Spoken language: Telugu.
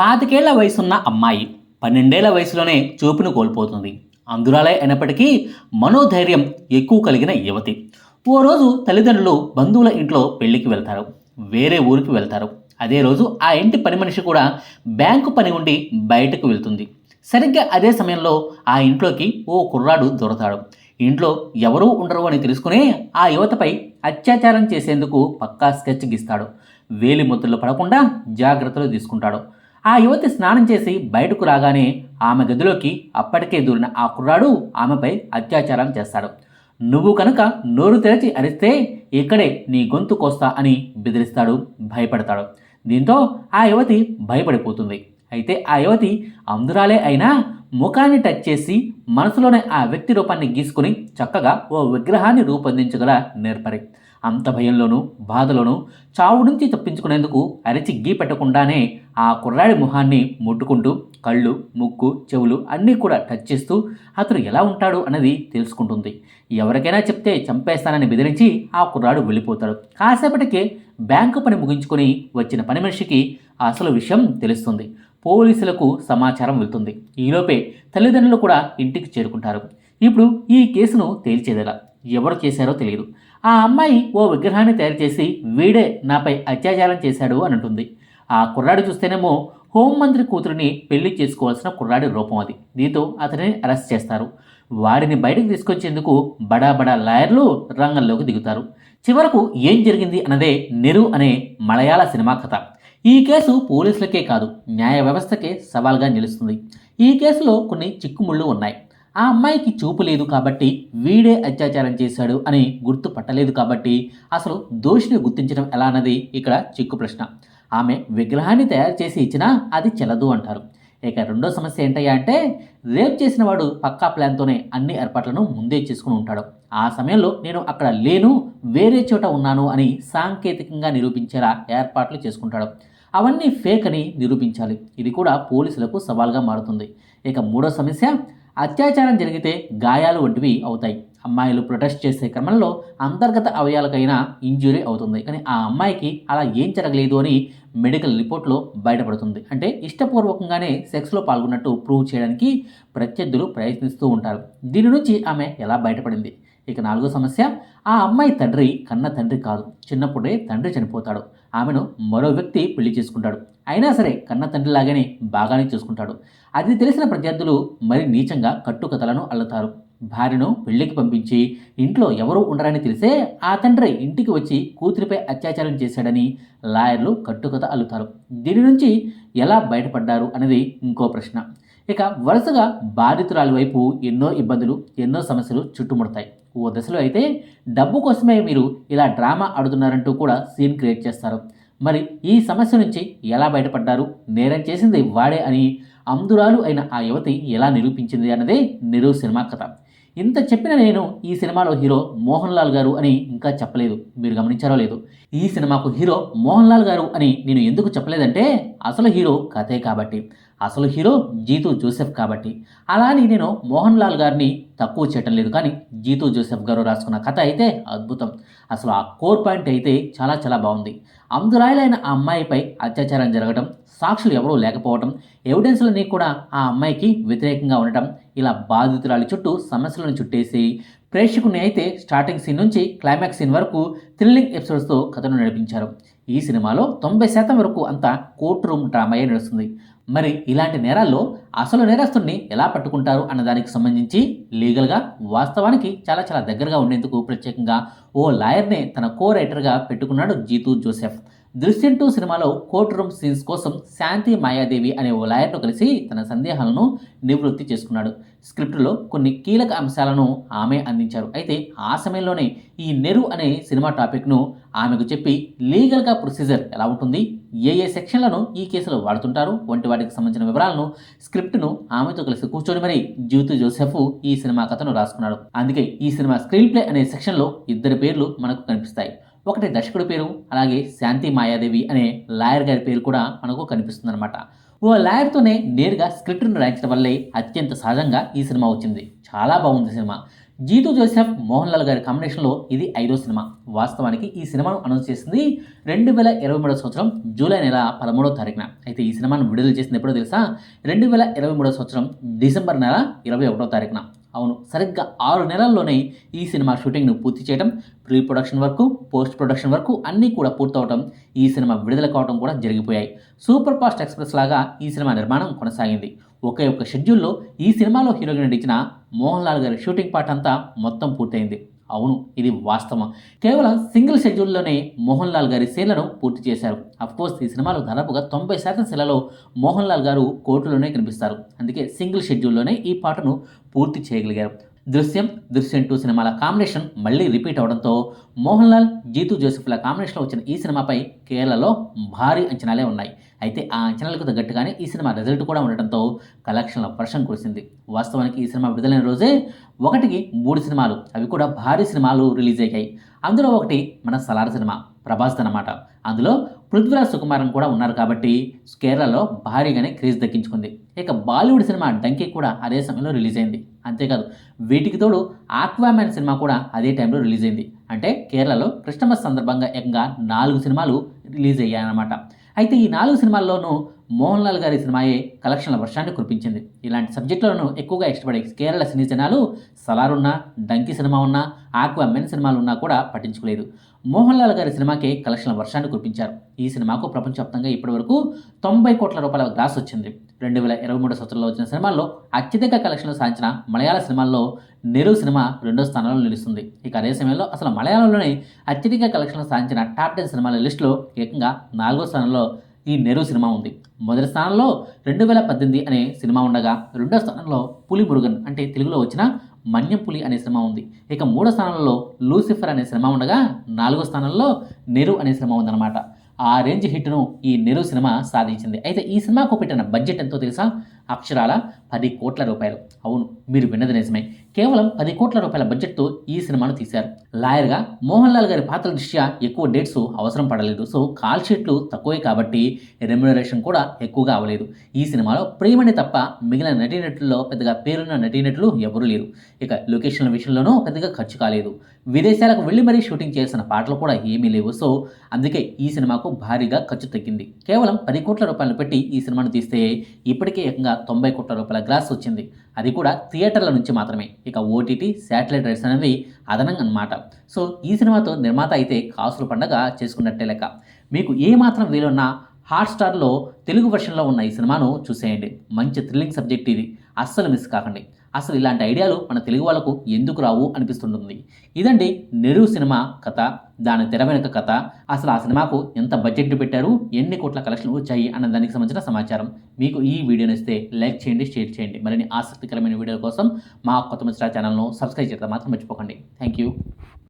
పాతికేళ్ళ వయసున్న అమ్మాయి పన్నెండేళ్ళ వయసులోనే చూపును కోల్పోతుంది. అందురాలే అయినప్పటికీ మనోధైర్యం ఎక్కువ కలిగిన యువతి. ఓ రోజు తల్లిదండ్రులు బంధువుల ఇంట్లో పెళ్ళికి వెళ్తారు. వేరే ఊరికి వెళ్తారు. అదే రోజు ఆ ఇంటి పని మనిషి కూడా బ్యాంకు పని ఉండి బయటకు వెళ్తుంది. సరిగ్గా అదే సమయంలో ఆ ఇంట్లోకి ఓ కుర్రాడు దొరతాడు. ఇంట్లో ఎవరూ ఉండరు అని తెలుసుకునే ఆ యువతపై అత్యాచారం చేసేందుకు పక్కా స్కెచ్ గీస్తాడు. వేలి ముద్రలు పడకుండా జాగ్రత్తలు తీసుకుంటాడు. ఆ యువతి స్నానం చేసి బయటకు రాగానే ఆమె గదిలోకి అప్పటికే దూరిన ఆ కుర్రాడు ఆమెపై అత్యాచారం చేస్తాడు. నువ్వు కనుక నోరు తెరచి అరిస్తే ఇక్కడే నీ గొంతు కోస్తా అని బెదిరిస్తాడు భయపడతాడు. దీంతో ఆ యువతి భయపడిపోతుంది. అయితే ఆ యువతి అందురాలే అయినా ముఖాన్ని టచ్ చేసి మనసులోనే ఆ వ్యక్తి రూపాన్ని గీసుకుని చక్కగా ఓ విగ్రహాన్ని రూపొందించగల నేర్పరి. అంత భయంలోనూ బాధలోనూ చావు నుంచి తప్పించుకునేందుకు అరిచి గీ పెట్టకుండానే ఆ కుర్రాడి మొహాన్ని ముట్టుకుంటూ కళ్ళు ముక్కు చెవులు అన్నీ కూడా టచ్ చేస్తూ అతను ఎలా ఉంటాడు అన్నది తెలుసుకుంటుంది. ఎవరికైనా చెప్తే చంపేస్తానని బెదిరించి ఆ కుర్రాడు వెళ్ళిపోతాడు. కాసేపటికే బ్యాంకు పని ముగించుకొని వచ్చిన పని మనిషికి అసలు విషయం తెలుస్తుంది. పోలీసులకు సమాచారం వెళ్తుంది. ఈలోపే తల్లిదండ్రులు కూడా ఇంటికి చేరుకుంటారు. ఇప్పుడు ఈ కేసును తేల్చేదెలా? ఎవరు చేశారో తెలియదు. ఆ అమ్మాయి ఓ విగ్రహాన్ని తయారు చేసి వీడే నాపై అత్యాచారం చేశాడు అని అంటుంది. ఆ కుర్రాడు చూస్తేనేమో హోంమంత్రి కూతురిని పెళ్ళి చేసుకోవాల్సిన కుర్రాడి రూపం అది. దీంతో అతనిని అరెస్ట్ చేస్తారు. వాడిని బయటకు తీసుకొచ్చేందుకు బడా బడా లాయర్లు రంగంలోకి దిగుతారు. చివరకు ఏం జరిగింది అన్నదే నెరు అనే మలయాళ సినిమా కథ. ఈ కేసు పోలీసులకే కాదు న్యాయ వ్యవస్థకే సవాల్గా నిలుస్తుంది. ఈ కేసులో కొన్ని చిక్కుముళ్ళు ఉన్నాయి. ఆ అమ్మాయికి చూపు లేదు కాబట్టి వీడే అత్యాచారం చేశాడు అని గుర్తుపట్టలేదు కాబట్టి అసలు దోషిని గుర్తించడం ఎలా అన్నది ఇక్కడ చిక్కు ప్రశ్న. ఆమె విగ్రహాన్ని తయారు చేసి ఇచ్చినా అది చెల్లదు అంటారు. ఇక రెండో సమస్య ఏంటయ్యా అంటే రేప్ చేసిన వాడు పక్కా ప్లాన్తోనే అన్ని ఏర్పాట్లను ముందే చేసుకుని ఉంటాడు. ఆ సమయంలో నేను అక్కడ లేను వేరే చోట ఉన్నాను అని సాంకేతికంగా నిరూపించేలా ఏర్పాట్లు చేసుకుంటాడు. అవన్నీ ఫేక్ అని నిరూపించాలి. ఇది కూడా పోలీసులకు సవాల్గా మారుతుంది. ఇక మూడో సమస్య అత్యాచారం జరిగితే గాయాలు వంటివి అవుతాయి. అమ్మాయిలు ప్రొటెస్ట్ చేసే క్రమంలో అంతర్గత అవయాలకైనా ఇంజురీ అవుతుంది. కానీ ఆ అమ్మాయికి అలా ఏం జరగలేదు అని మెడికల్ రిపోర్ట్లో బయటపడుతుంది. అంటే ఇష్టపూర్వకంగానే సెక్స్లో పాల్గొన్నట్టు ప్రూవ్ చేయడానికి ప్రత్యర్థులు ప్రయత్నిస్తూ ఉంటారు. దీని నుంచి ఆమె ఎలా బయటపడింది? ఇక నాలుగో సమస్య ఆ అమ్మాయి తండ్రి కన్న తండ్రి కాదు. చిన్నప్పుడే తండ్రి చనిపోతాడు. ఆమెను మరో వ్యక్తి పెళ్ళి చేసుకుంటాడు. అయినా సరే కన్న తండ్రి లాగానే బాగానే చూసుకుంటాడు. అది తెలిసిన ప్రత్యర్థులు మరి నీచంగా కట్టుకథలను అల్లుతారు. భార్యను పెళ్ళికి పంపించి ఇంట్లో ఎవరూ ఉండరని తెలిసే ఆ తండ్రి ఇంటికి వచ్చి కూతురిపై అత్యాచారం చేశాడని లాయర్లు కట్టుకథ అల్లుతారు. దీని నుంచి ఎలా బయటపడ్డారు అనేది ఇంకో ప్రశ్న. ఇక వరుసగా బాధితురాలి వైపు ఎన్నో ఇబ్బందులు ఎన్నో సమస్యలు చుట్టుముడతాయి. ఓ దశలో అయితే డబ్బు కోసమే మీరు ఇలా డ్రామా ఆడుతున్నారంటూ కూడా సీన్ క్రియేట్ చేస్తారు. మరి ఈ సమస్య నుంచి ఎలా బయటపడ్డారు? నేరం చేసింది వాడే అని అందురాలు అయిన ఆ యువతి ఎలా నిరూపించింది అన్నదే నిరూ సినిమా కథ. ఇంత చెప్పిన నేను ఈ సినిమాలో హీరో మోహన్ లాల్ గారు అని ఇంకా చెప్పలేదు. మీరు గమనించారో లేదు. ఈ సినిమాకు హీరో మోహన్ లాల్ గారు అని నేను ఎందుకు చెప్పలేదంటే అసలు హీరో కథే కాబట్టి. అసలు హీరో జీతూ జోసెఫ్ కాబట్టి. అలా అని నేను మోహన్ లాల్ గారిని తక్కువ చేయటం లేదు కానీ జీతూ జోసెఫ్ గారు రాసుకున్న కథ అయితే అద్భుతం. అసలు ఆ కోర్ పాయింట్ అయితే చాలా చాలా బాగుంది. అందురాయలైన ఆ అమ్మాయిపై అత్యాచారం జరగడం సాక్షులు ఎవరూ లేకపోవడం ఎవిడెన్స్లన్నీ కూడా ఆ అమ్మాయికి వ్యతిరేకంగా ఉండటం ఇలా బాధితురాలి చుట్టూ సమస్యలను చుట్టేసి ప్రేక్షకుని అయితే స్టార్టింగ్ సీన్ నుంచి క్లైమాక్స్ సీన్ వరకు థ్రిల్లింగ్ ఎపిసోడ్స్తో కథను నడిపించారు. ఈ సినిమాలో తొంభై శాతం వరకు అంతా కోర్టు రూమ్ డ్రామాయే నడుస్తుంది. మరి ఇలాంటి నేరాల్లో అసలు నేరస్తుడిని ఎలా పట్టుకుంటారు అన్న దానికి సంబంధించి లీగల్గా వాస్తవానికి చాలా చాలా దగ్గరగా ఉండేందుకు ప్రత్యేకంగా ఓ లాయర్నే తన కో రైటర్గా పెట్టుకున్నాడు జీతూ జోసెఫ్. దృశ్యం టూ సినిమాలో కోర్టు రూమ్ సీన్స్ కోసం శాంతి మాయాదేవి అనే ఓ లాయర్ను కలిసి తన సందేహాలను నివృత్తి చేసుకున్నాడు. స్క్రిప్టులో కొన్ని కీలక అంశాలను ఆమె అందించారు. అయితే ఆ సమయంలోనే ఈ నెరు అనే సినిమా టాపిక్ను ఆమెకు చెప్పి లీగల్గా ప్రొసీజర్ ఎలా ఉంటుంది ఏ ఏ సెక్షన్లను ఈ కేసులో వాడుతుంటారు వంటి వాటికి సంబంధించిన వివరాలను స్క్రిప్ట్ను ఆమెతో కలిసి కూర్చొని మరి జ్యూతు జోసెఫ్ ఈ సినిమా కథను రాసుకున్నాడు. అందుకే ఈ సినిమా స్క్రీన్ ప్లే అనే సెక్షన్లో ఇద్దరి పేర్లు మనకు కనిపిస్తాయి. ఒకటి దర్శకుడి పేరు అలాగే శాంతి మాయాదేవి అనే లాయర్ గారి పేరు కూడా మనకు కనిపిస్తుంది అనమాట ఓ లాయర్తోనే నేరుగా స్క్రిప్ట్ను రాయించడం వల్లే అత్యంత సహజంగా ఈ సినిమా వచ్చింది. చాలా బాగుంది సినిమా. జీతు జోసెఫ్ మోహన్ లాల్ గారి కాంబినేషన్లో ఇది ఐదో సినిమా. వాస్తవానికి ఈ సినిమాను అనౌన్స్ చేసింది రెండు వేల ఇరవై మూడో సంవత్సరం జూలై నెల పదమూడో తారీఖున. అయితే ఈ సినిమాను విడుదల చేసింది ఎప్పుడో తెలుసా? రెండు వేల ఇరవై మూడో సంవత్సరం డిసెంబర్ నెల ఇరవై ఒకటో తారీఖున. అవును సరిగ్గా ఆరు నెలల్లోనే ఈ సినిమా షూటింగ్ను పూర్తి చేయడం ప్రీ ప్రొడక్షన్ వరకు పోస్ట్ ప్రొడక్షన్ వరకు అన్నీ కూడా పూర్తవటం ఈ సినిమా విడుదల కావడం కూడా జరిగిపోయాయి. సూపర్ ఫాస్ట్ ఎక్స్ప్రెస్ లాగా ఈ సినిమా నిర్మాణం కొనసాగింది. ఒకే ఒక్క షెడ్యూల్లో ఈ సినిమాలో హీరోగా నటించిన మోహన్ లాల్ గారి షూటింగ్ పార్ట్ అంతా మొత్తం పూర్తయింది. అవును ఇది వాస్తవం. కేవలం సింగిల్ షెడ్యూల్లోనే మోహన్ లాల్ గారి సీన్లను పూర్తి చేశారు. కోర్స్ ఈ సినిమాలో దాదాపుగా తొంభై శాతం సీన్లలో మోహన్ లాల్ గారు కోర్టులోనే కనిపిస్తారు. అందుకే సింగిల్ షెడ్యూల్లోనే ఈ పాటను పూర్తి చేయగలిగారు. దృశ్యం దృశ్యం టూ సినిమాల కాంబినేషన్ మళ్ళీ రిపీట్ అవడంతో మోహన్ లాల్ జీతు జోసెఫ్ల కాంబినేషన్లో వచ్చిన ఈ సినిమాపై కేరళలో భారీ అంచనాలే ఉన్నాయి. అయితే ఆ అంచనాలకు తగ్గట్టుగానే ఈ సినిమా రిజల్ట్ కూడా ఉండటంతో కలెక్షన్ల వర్షం కురిసింది. వాస్తవానికి ఈ సినిమా విడుదలైన రోజే ఒకటికి మూడు సినిమాలు అవి కూడా భారీ సినిమాలు రిలీజ్ అయ్యాయి. అందులో ఒకటి మన సలార్ సినిమా ప్రభాస్ అన్నమాట అందులో పృథ్వీరాజ్ సుకుమారన్ కూడా ఉన్నారు కాబట్టి కేరళలో భారీగానే క్రేజ్ దక్కించుకుంది. ఇక బాలీవుడ్ సినిమా డంకీ కూడా అదే సమయంలో రిలీజ్ అయింది. అంతేకాదు వీటికి తోడు ఆక్వామ్యాన్ సినిమా కూడా అదే టైంలో రిలీజ్ అయింది. అంటే కేరళలో క్రిస్టమస్ సందర్భంగా ఏకంగా నాలుగు సినిమాలు రిలీజ్ అయ్యాయన్నమాట. అయితే ఈ నాలుగు సినిమాల్లోనూ మోహన్ లాల్ గారి సినిమాయే కలెక్షన్ల వర్షాన్ని కురిపించింది. ఇలాంటి సబ్జెక్టులను ఎక్కువగా ఇష్టపడే కేరళ సినీ జనాలు సలార్ ఉన్నా డంకీ సినిమా ఉన్నా ఆక్వా మెన్ సినిమాలు ఉన్నా కూడా పట్టించుకోలేదు. మోహన్ లాల్ గారి సినిమాకే కలెక్షన్ల వర్షాన్ని కురిపించారు. ఈ సినిమాకు ప్రపంచవ్యాప్తంగా ఇప్పటివరకు తొంభై కోట్ల రూపాయల గ్రాస్ వచ్చింది. రెండు వేల ఇరవై మూడు సంవత్సరంలో వచ్చిన సినిమాల్లో అత్యధిక కలెక్షన్లు సాధించిన మలయాళ సినిమాల్లో నెరు సినిమా రెండో స్థానంలో నిలుస్తుంది. ఇక అదే సమయంలో అసలు మలయాళంలోనే అత్యధిక కలెక్షన్లు సాధించిన టాప్ టెన్ సినిమాల లిస్టులో ఏకంగా నాలుగో స్థానంలో ఈ నెరో సినిమా ఉంది. మొదటి స్థానంలో రెండు వేల పద్దెనిమిది అనే సినిమా ఉండగా రెండో స్థానంలో పులి మురుగన్ అంటే తెలుగులో వచ్చిన మన్యం పులి అనే సినిమా ఉంది. ఇక మూడో స్థానంలో లూసిఫర్ అనే సినిమా ఉండగా నాలుగో స్థానంలో నెరు అనే సినిమా ఉందన్నమాట. ఆ రేంజ్ హిట్ను ఈ నెరు సినిమా సాధించింది. అయితే ఈ సినిమాకు పెట్టిన బడ్జెట్ ఎంతో తెలుసా? అక్షరాల పది కోట్ల రూపాయలు. అవును మీరు విన్నది నిజమే. కేవలం పది కోట్ల రూపాయల బడ్జెట్తో ఈ సినిమాను తీశారు. లాయర్గా మోహన్ లాల్ గారి పాత్ర దృష్ట్యా ఎక్కువ డేట్స్ అవసరం పడలేదు. సో కాల్ షీట్లు తక్కువే కాబట్టి రెమ్యునరేషన్ కూడా ఎక్కువగా అవ్వలేదు. ఈ సినిమాలో ప్రేమని తప్ప మిగిలిన నటీనటుల్లో పెద్దగా పేరున్న నటీనటులు ఎవరూ లేరు. ఇక లొకేషన్ల విషయంలోనూ పెద్దగా ఖర్చు కాలేదు. విదేశాలకు వెళ్ళి మరీ షూటింగ్ చేసిన పాటలు కూడా ఏమీ లేవు. సో అందుకే ఈ సినిమాకు భారీగా ఖర్చు తగ్గింది. కేవలం పది కోట్ల రూపాయలు పెట్టి ఈ సినిమాను తీస్తే ఇప్పటికే ఏకంగా తొంభై కోట్ల రూపాయల గ్రాస్ వచ్చింది. అది కూడా థియేటర్ల నుంచి మాత్రమే. ఇక ఓటీటీ శాటిలైట్ రైట్స్ అనేవి అదనంగా అన్నమాట. సో ఈ సినిమాతో నిర్మాత అయితే కాసుల పండగ చేసుకున్నట్టే లెక్క. మీకు ఏ మాత్రం వీలున్నా హాట్స్టార్లో తెలుగు వెర్షన్లో ఉన్న ఈ సినిమాను చూసేయండి. మంచి థ్రిల్లింగ్ సబ్జెక్ట్ ఇది. అస్సలు మిస్ కాకండి. అసలు ఇలాంటి ఐడియాలు మన తెలుగు వాళ్ళకు ఎందుకు రావు అనిపిస్తుంటుంది. ఇదండి నెరు సినిమా కథ దాని తెర వెనుక కథ. అసలు ఆ సినిమాకు ఎంత బడ్జెట్ పెట్టారు ఎన్ని కోట్ల కలెక్షన్లు వచ్చాయి అన్న దానికి సంబంధించిన సమాచారం. మీకు ఈ వీడియో నచ్చితే లైక్ చేయండి షేర్ చేయండి. మరిన్ని ఆసక్తికరమైన వీడియోల కోసం మా కొత్త మిశ్రా ఛానల్ను సబ్స్క్రైబ్ చేయడం మాత్రం మర్చిపోకండి. Thank you